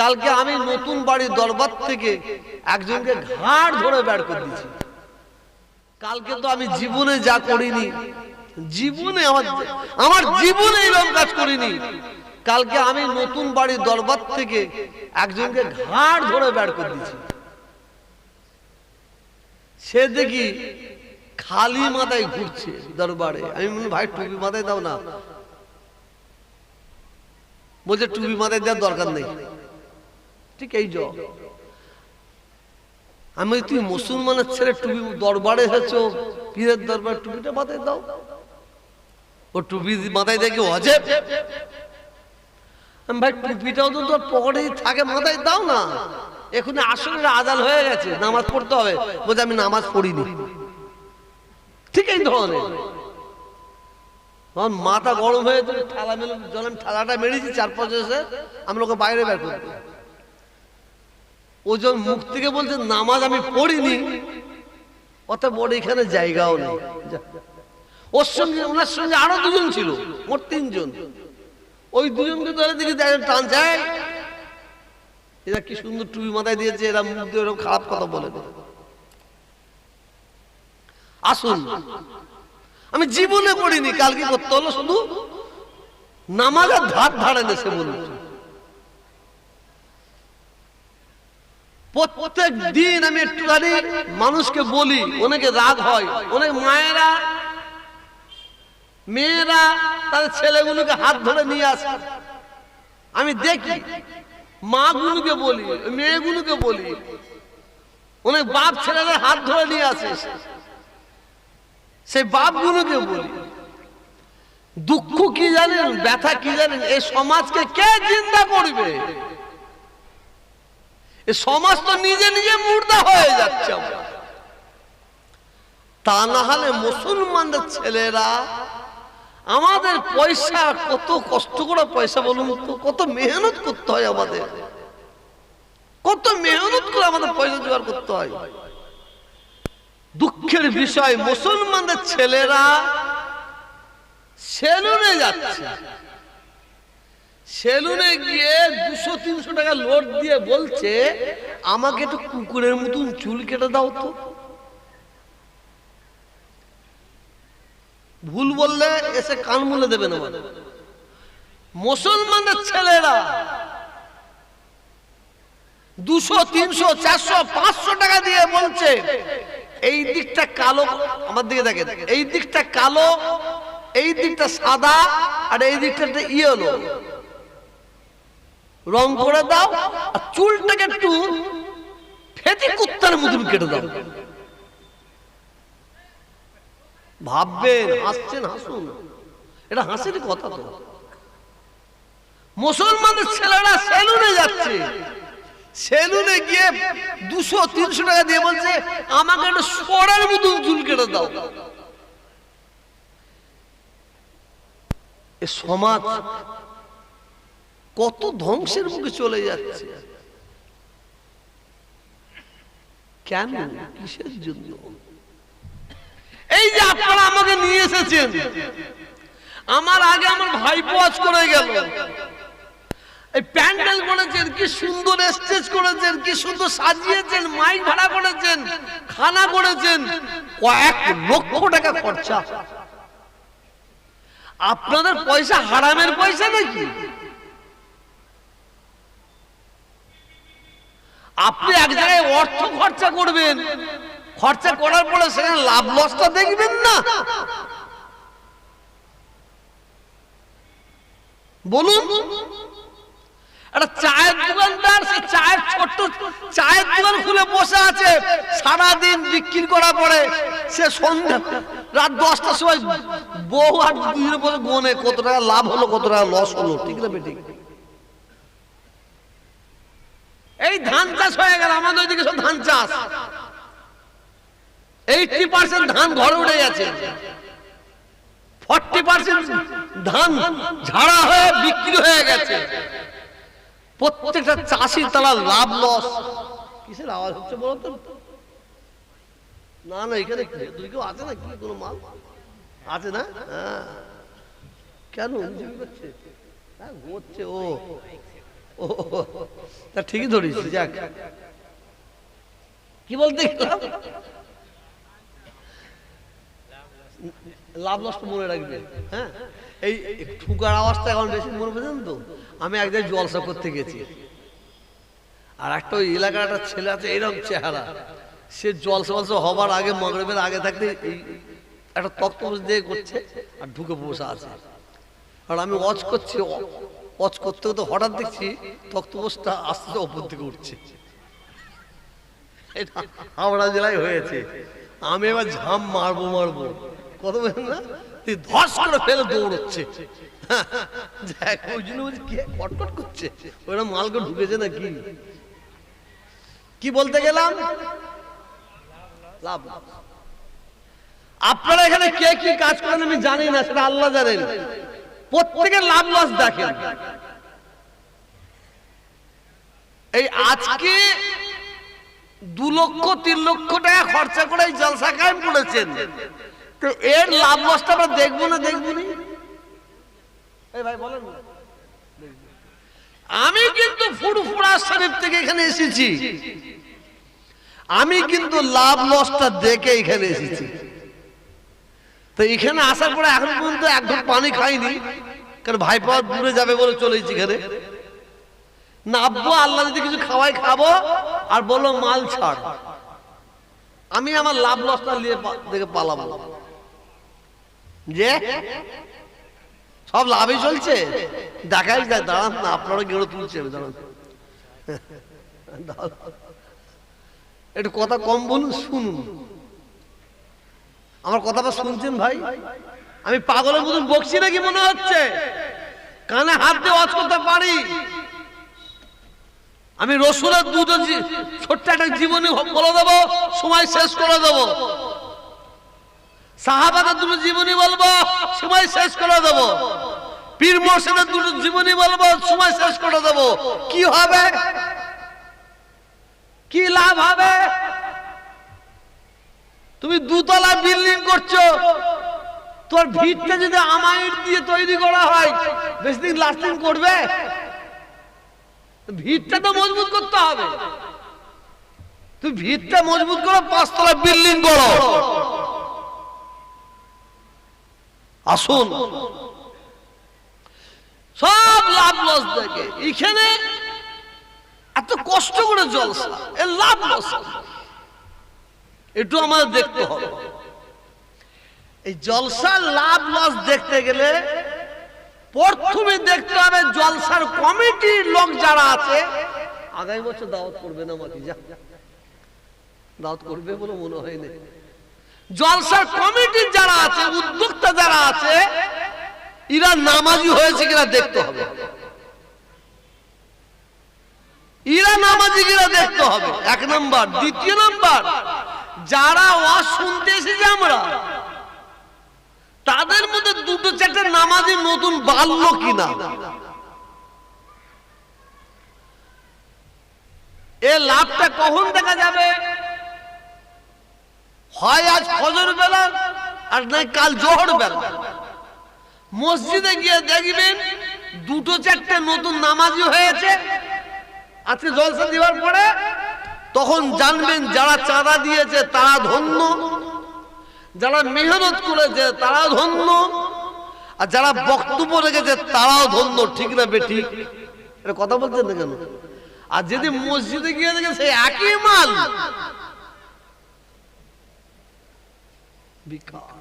কালকে আমি নতুন বাড়ির দরবার থেকে একজনকে ঘাড় ধরে বের করে দিয়েছি। কালকে তো আমি জীবনে যা করিনি, জীবনে আমার আমার জীবনে এরকম কাজ করিনি। কালকে আমি নতুন বাড়ির দরবার থেকে একজনকে ঘাড় ধরে বের করে দিয়েছি। সে দেখি খালি মাথায় ঘুরছে দরবারে। আমি বলি ভাই, টুপি মাথায় দাও না। বলছে, টুপি মাথায় দেওয়ার দরকার নেই। ঠিক এই জ। আমি তুই মুসলমানের ছেলে টুপি দরবারে এসেছ পীরের দরবার টুপিটা মাথায় দাও। ও টুপি মাথায় দেখে অজেব? আমি ভাই টুপিটাও তো তোর পকেটেই থাকে মাথায় দাও না। এখন আসলে আজাল হয়ে গেছে নামাজ পড়তে হবে। বলছে আমি নামাজ পড়িনি। ঠিক এই ধরনের। মাথা গরম হয়ে তুমি ঠালা মেলে জল আমি ঠালাটা মেরেছি চার পাঁচ এসে আমি লোকে বাইরে বের করব ওজন মুখ থেকে বলছে, নামাজ আমি পড়িনি। অত বড় এখানে জায়গাও নেই। ওর সঙ্গে, ওনার সঙ্গে আরও দুজন ছিল, মোট তিনজন। ওই দুজনকে ধরে দেখি টান যায় এরা কি সুন্দর টুপি মাথায় দিয়েছে, এরা মুখ দিয়ে এরকম খারাপ কথা বলে। আসুন। আমি জীবনে পড়িনি, কালকে করতে হলো শুধু নামাজের ধার ধারে না সে বলছে প্রত্যেক দিন আমি একটুখানি মানুষকে বলি, অনেকে রাগ হয়, অনেক মায়েরা, মেয়েরা তাদের ছেলেগুলোকে হাত ধরে নিয়ে আসে। আমি দেখি, মাগুলোকে বলি, মেয়েগুলোকে বলি, অনেক বাপ ছেলেদের হাত ধরে নিয়ে আসে। সেই বাপগুলোকে বলি, দুঃখ কি জানেন, ব্যথা কি জানেন, এই সমাজকে কে চিন্তা করবে? সমাজ তো নিজে নিজে মুর্দা হয়ে যাচ্ছে আমরা। তা না হলে মুসলমানদের ছেলেরা, আমাদের পয়সা কত কষ্ট করে পয়সা বলুন তো, কত মেহনত করতে হয় আমাদের। কত মেহনত করে আমাদের পয়সা জোগাড় করতে হয়। দুঃখের বিষয়, মুসলমানদের ছেলেরা সেলুনে যাচ্ছে। সেলুনে গিয়ে দুশো, তিনশো টাকা লোড দিয়ে বলছে, আমাকে একটু কুকুরের মতন চুল কেটে দাও তো। ভুল বললে এসে কান মুলে দেবে না মুসলমানের ছেলেরা দুশো, তিনশো, চারশো, পাঁচশো টাকা দিয়ে বলছে, এই দিকটা কালো, আমার দিকে দেখেন, এই দিকটা কালো, এই দিকটা সাদা, আর এই দিকটা ইয়েলো। রং করে দাও আর চুলটাকে একটু ফেটে কুত্তার মতন কেটে দাও। ভাববেন, হাসছেন, হাসুন। এটা হাসির কথা তো। মুসলমানের ছেলেরা সেলুনে যাচ্ছে। সেলুনে গিয়ে দুশো, তিনশো টাকা দিয়ে বলছে, আমাকে একটা সরের মতন চুল কেটে দাও। সমাজ কত ধ্বংসের মুখে চলে যাচ্ছে। কেন? কিসের জন্য? এই যে আপনারা আমাকে নিয়ে এসেছেন, আমার আগে আমার ভাই পোয়াজ করে গেল। এই প্যান্ডেল করেছেন, কি সুন্দর স্টেজ করেছেন, কি সুন্দর সাজিয়েছেন, মাইক ভাড়া করেছেন, খানা করেছেন, কয়েক লক্ষ টাকা খরচা। আপনাদের পয়সা হারামের পয়সা নাকি? আপনি এক জায়গায় অর্থ খরচা করবেন। খরচা করার পরে সেখানে লাভ লসটা দেখবেন না। বলুন, একটা চায়ের সে চায়ের ছোট্ট চায়ের দোকান খুলে বসে আছে, সারাদিন বিক্রি করার পরে সে সন্ধ্যা, রাত দশটার সময় বউ আর পরে গোনে কত টাকা লাভ হলো, কত টাকা লস হলো, ঠিক না বেটি এই ধান চাষ হয়ে গেল, আমাদের ওইদিকে সব ধান চাষ। এইটি পার্সেন্ট ধান ঘরে উঠে গেছে। ফর্টি পার্সেন্ট ধান ঝাড়া হয়ে বিক্রি হয়ে গেছে। প্রত্যেকটা তারা লাভ লস কিসের আওয়াজ হচ্ছে বলো তো? না না, এখানে তুই কেউ আছে না কি কোনো মাল? আছে না? হ্যাঁ। কেন? হ্যাঁ ও। তা ঠিকই ধরিস, যাক। কি বলতে গেলাম? লাভ তো মনে রাখবে হ্যাঁ? এই ঠুকার আওয়াজটা এখন বেশি মনে পেয়েছেন তো? আমি এক জায়গায় জলসা করতে গেছি। আর একটা ওই এলাকার একটা ছেলে আছে এরকম চেহারা। সে জলসা ফলসা হবার আগে, মগরবের আগে থাকতে এই একটা তক্ত দিয়ে করছে আর ঢুকে বসে আছে। আর আমি ওয়াচ করছি ওয়াচ করতে করতে হঠাৎ দেখছি তক্তপোষটা আস্তে আস্তে ওপর থেকে উঠছে হাওড়া জেলায় হয়েছে। আমি এবার ঝাম মারবো মারবো। কত বলছেন না? ওই জন্য বলছি, কে করছে? ঢুকেছে না কি বলতে গেলাম। আপনারা এখানে কে কি কাজ করেন আমি জানি না, সেটা আল্লাহ জানেন। প্রত্যেকের লাভ লস দেখেন। এই আজকে দু লক্ষ, তিন লক্ষ টাকা খরচা করে এই জলসা কায়েম করেছেন। তো এর লাভ লসটা আমরা দেখব না দেখব না? আমি কিন্তু ফুরফুরা শরীফ থেকে এখানে এসেছি। আমি কিন্তু লাভ লসটা দেখে এখানে এসেছি। তো এখানে আসার পরে এখন পর্যন্ত এক ঢোক পানি খাইনি কারণ ভাই পাওয়ার দূরে যাবে বলে চলেছি এখানে। নাববো আল্লাহ যদি কিছু খাওয়াই খাব, আর বলল মাল ছাড়। আমি আমার লাভ লসটা নিয়ে দেখে পালাবো। যে সব লাভই চলছে। দেখাই যায়, দাঁড়ান না আপনারা গেড়ে তুলছে দাঁড়ান। একটু কথা কম বলুন, শুনুন। আমার কথাটা শুনছেন ভাই? আমি পাগলের মতন বকছি নাকি মনে হচ্ছে? কানে হাত দিয়ে ওয়াজ করতে পারি? আমি রসুলের দুধ ছোট্ট একটা জীবনী বলে দেবো, সময় শেষ করে দেবো। সাহাবাদের দুটো জীবনী বলব, সময় শেষ করে দেবো। পীর মোর্শেদের দুটো জীবনী বলব, সময় শেষ করে দেবো। কি হবে? কি লাভ হবে? তুমি দুতলা বিল্ডিং করছ। তোর ভিতটা যদি আমাইট দিয়ে তৈরি করা হয়, বেশি দিন লাস্টিং করবে? ভিতটা তো মজবুত করতে হবে। তুমি ভিতটা মজবুত করো পাঁচতলা বিল্ডিং করো। আসুন। সব লাভ লস দেখে। এখানে এত কষ্ট করে জলসা এ লাভ লস একটু আমাদের দেখতে হবে। এই জলসার লাভ লস দেখতে গেলে প্রথমে দেখতে হবে জলসার কমিটির লোক যারা আছে, আগামী বছর দাওয়াত করবে না আমাকে যা। দাওয়াত করবে বলে মনে হয় না। জলসার কমিটির যারা আছে, উদ্যোক্তা যারা আছে, এরা নামাজি হয়েছে কিনা দেখতে হবে। এরা নামাজি কিনা দেখতে হবে। এক নাম্বার। দ্বিতীয় নম্বর যারা ওয়াজ শুনতে এসেছি আমরা, তাদের মধ্যে দুটো চারটে নামাজি নতুন বাড়লো কিনা? এ লাভটা কখন দেখা যাবে? হয় আজ ফজর বেলা, আর নাই কাল জোহর বেলা। মসজিদে গিয়ে দেখবেন দুটো চারটে নতুন নামাজি হয়েছে। আজকে জলসা দেওয়ার পরে তখন জানবেন যারা চাঁদা দিয়েছে তারা ধন্য যারা মেহনত করেছে তারা ধন্য আর যারা বক্তব্য রেখেছে তারাও ধন্য ঠিক না বেটি এটা কথা বলছেন না কেন? আর যদি মসজিদে গিয়ে দেখে সে একই মাল। বিকার